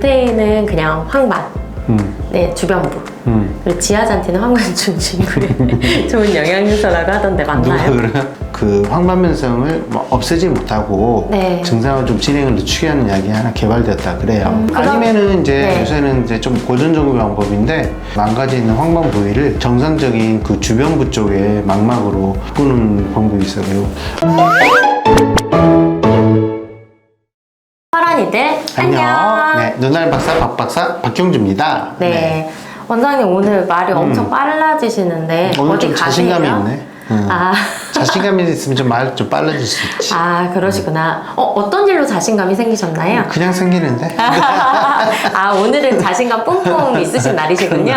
루테인은 그냥 황반, 음, 네 주변부. 음. 그리고 지하잔티는 황관 중심부에 좋은 영양유소라고 하던데 맞나요? 그래? 그 황반변성을 뭐 없애지 못하고 네. 증상을 좀 진행을 늦추게 하는 약이 하나 개발되었다 그래요. 음, 그럼- 아니면은 이제 네. 요새는 이제 좀 고전적인 방법인데 망가져 있는 황반 부위를 정상적인 그 주변부 쪽에 망막으로 바꾸는 방법이 있어요. 안녕. 네, 눈알 박사 박 박사 박경주입니다. 네. 원장님 오늘 말이 엄청 빨라지시는데 음. 오늘 어디 좀 자신감이 가세요? 있네. 응. 아, 자신감이 있으면 좀 말 좀 빨라질 수 있지. 아 그러시구나. 어, 어떤 일로 자신감이 생기셨나요? 그냥 생기는데. 아 오늘은 자신감 뿜뿜 있으신 날이시군요.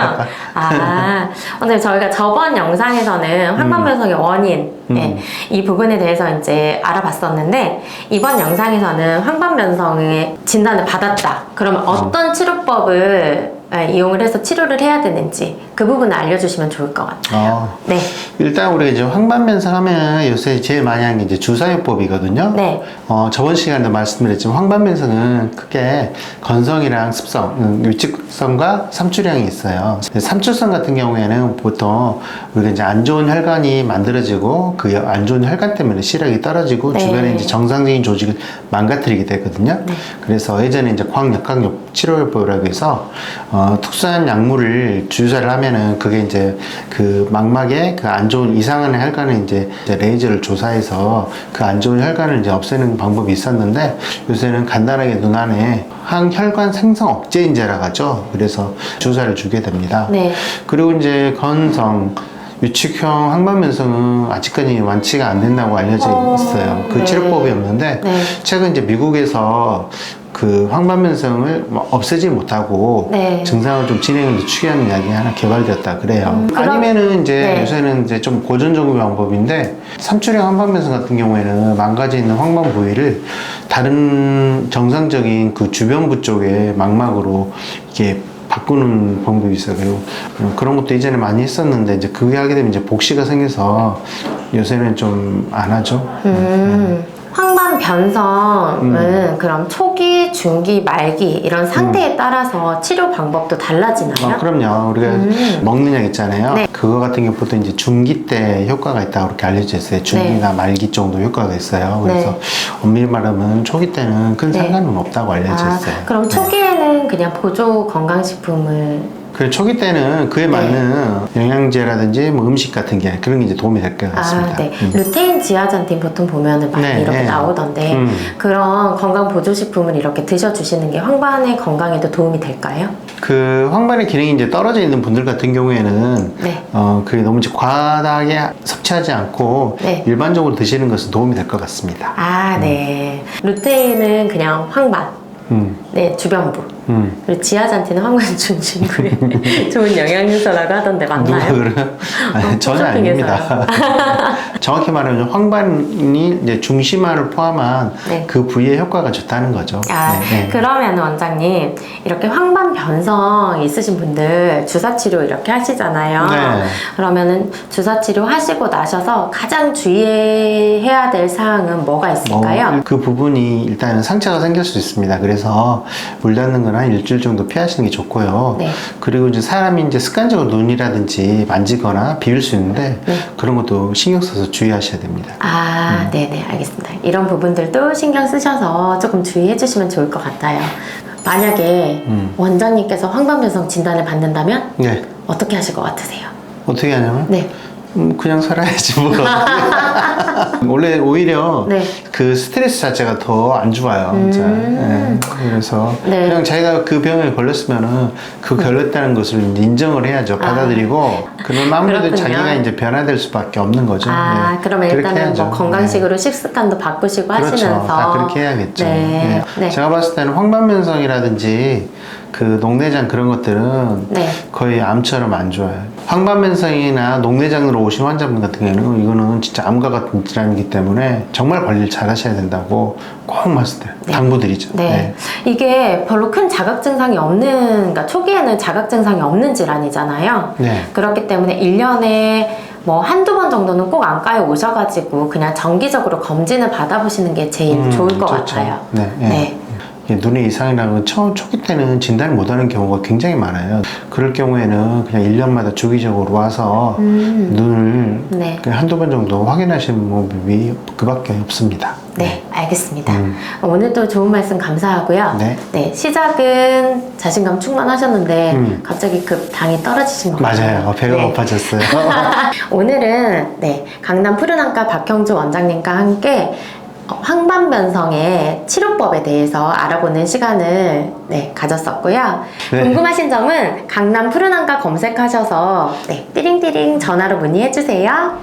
아 오늘 저희가 저번 영상에서는 황반변성의 원인 네, 이 부분에 대해서 이제 알아봤었는데 이번 영상에서는 황반변성의 진단을 받았다. 그러면 어떤 치료법을 예, 이용을 해서 치료를 해야 되는지 그 부분을 알려주시면 좋을 것 같아요. 어. 네, 일단 우리가 이제 황반변성 하면 요새 제일 많이 하는 게 이제 주사요법이거든요. 네. 어, 저번 시간에도 말씀드렸지만 황반변성은 크게 건성이랑 습성, 음, 유축성과 삼출형이 있어요. 삼출성 같은 경우에는 보통 우리가 이제 안 좋은 혈관이 만들어지고 그 안 좋은 혈관 때문에 시력이 떨어지고 네. 주변에 이제 정상적인 조직을 망가뜨리게 되거든요. 그래서 예전에 이제 광역학력 치료요법이라고 해서 어, 특수한 약물을 주사를 하면 은 그게 이제 그 망막에 그 안 좋은 이상한 혈관을 이제, 이제 레이저를 조사해서 그 안 좋은 혈관을 이제 없애는 방법이 있었는데 요새는 간단하게 눈 안에 항혈관 생성 억제인제라고 하죠. 그래서 주사를 주게 됩니다. 네. 그리고 이제 건성 유축형 항반변성은 아직까지 완치가 안 된다고 알려져 어, 있어요. 그 네. 치료법이 없는데 네. 최근 이제 미국에서 그 황반변성을 뭐 없애지 못하고 네. 증상을 좀 진행을 늦추게 하는 약이 하나 개발되었다 그래요. 음, 그럼- 아니면은 이제 네. 요새는 이제 좀 고전적인 방법인데 삼출형 황반변성 같은 경우에는 망가져 있는 황반 부위를 다른 정상적인 그 주변부 쪽에 망막으로 이렇게 바꾸는 방법이 있어요. 그리고 그런 것도 예전에 많이 했었는데 이제 그게 하게 되면 이제 복시가 생겨서 요새는 좀 안 하죠. 음, 황반 변성은 그럼 초기, 중기, 말기 이런 상태에 따라서 치료 방법도 달라지나요? 아, 그럼요. 우리가 음. 먹는 약 있잖아요. 네. 그거 같은 경우 보통 이제 중기 때 효과가 있다고 그렇게 알려져 있어요. 중기나 말기 정도 효과가 있어요. 그래서 네. 엄밀히 말하면 초기 때는 큰 네. 상관은 없다고 알려져 아, 있어요. 그럼 네. 초기에는 그냥 보조 건강식품을 그 초기 때는 그에 네. 맞는 영양제라든지 뭐 음식 같은 게 그런 게 이제 도움이 될 것 같습니다. 아, 네. 음. 루테인 지아잔틴 보통 보면은 많이 네, 이렇게 네. 나오던데 음. 그런 건강 보조 식품을 이렇게 드셔 주시는 게 황반의 건강에도 도움이 될까요? 그 황반의 기능이 이제 떨어져 있는 분들 같은 경우에는 네. 어, 그게 너무 이제 과하게 섭취하지 않고 네. 일반적으로 드시는 것은 도움이 될 것 같습니다. 아, 네. 루테인은 그냥 황반, 음, 네 주변부. 음. 그리고 지하잔티는 황관 중심부에 좋은 영양유소라고 하던데 누가 맞나요? 그래? 아니, 전혀 쇼핑에서요. 아닙니다. 정확히 말하면 황반이 이제 중심화를 포함한 네. 그 부위의 효과가 좋다는 거죠. 아, 네, 네. 그러면 원장님 이렇게 황반 변성 있으신 분들 주사 치료 이렇게 하시잖아요. 네. 그러면은 주사 치료 하시고 나셔서 가장 주의해야 될 사항은 뭐가 있을까요? 어, 그 부분이 일단은 상처가 생길 수 있습니다. 그래서 물 닿는 건한 일주일 정도 피하시는 게 좋고요. 네. 그리고 이제 사람이 이제 습관적으로 눈이라든지 만지거나 비울 수 있는데 네. 그런 것도 신경 써서 주의하셔야 됩니다. 아, 음. 네네, 알겠습니다. 이런 부분들도 신경 쓰셔서 조금 주의해 주시면 좋을 것 같아요. 만약에 음. 원장님께서 황반변성 진단을 받는다면 네. 어떻게 하실 것 같으세요? 어떻게 하냐면 네. 음, 그냥 살아야지 뭐. 원래 오히려 네. 그 스트레스 자체가 더 안 좋아요. 진짜. 음. 예. 그래서 네. 그냥 자기가 그 병에 걸렸으면은 그 걸렸다는 것을 인정을 해야죠. 받아들이고 그러면 아무래도 그렇군요. 자기가 이제 변화될 수밖에 없는 거죠. 아, 예. 그러면 그렇게 일단은 해야죠. 뭐 건강식으로 식습관도 바꾸시고 네. 그렇죠. 하시면서 다 그렇게 해야겠죠. 네. 예. 네. 제가 봤을 때는 황반변성이라든지 그 녹내장 그런 것들은 네. 거의 암처럼 안 좋아요. 황반변성이나 녹내장으로 오신 환자분 같은 경우는 이거는 진짜 암과 같은 질환이기 때문에 정말 관리를 잘 하셔야 된다고 꼭 말씀드려요. 당부드리죠. 네. 이게 별로 큰 자각 증상이 없는, 그러니까 초기에는 자각 증상이 없는 질환이잖아요. 네. 그렇기 때문에 1년에 뭐 한두 번 정도는 꼭 안과에 오셔가지고 그냥 정기적으로 검진을 받아보시는 게 제일 음, 좋을 것 좋죠. 같아요. 네, 네. 네. 예, 눈에 이상이 나면 처음 초기 때는 진단을 못하는 경우가 굉장히 많아요. 그럴 경우에는 그냥 1년마다 주기적으로 와서 눈을 네. 한두 번 정도 확인하시는 방법이 그밖에 없습니다. 네, 알겠습니다. 음. 오늘도 좋은 말씀 감사하고요. 네. 시작은 자신감 충만하셨는데 음. 갑자기 급 당이 떨어지신 것 같아요. 맞아요. 배가 네. 고파졌어요. 오늘은 네, 강남 푸른안과 박형주 원장님과 함께 어, 황반변성의 치료법에 대해서 알아보는 시간을 네, 가졌었고요. 네. 궁금하신 점은 강남 푸른안과 검색하셔서 네, 띠링띠링 전화로 문의해 주세요.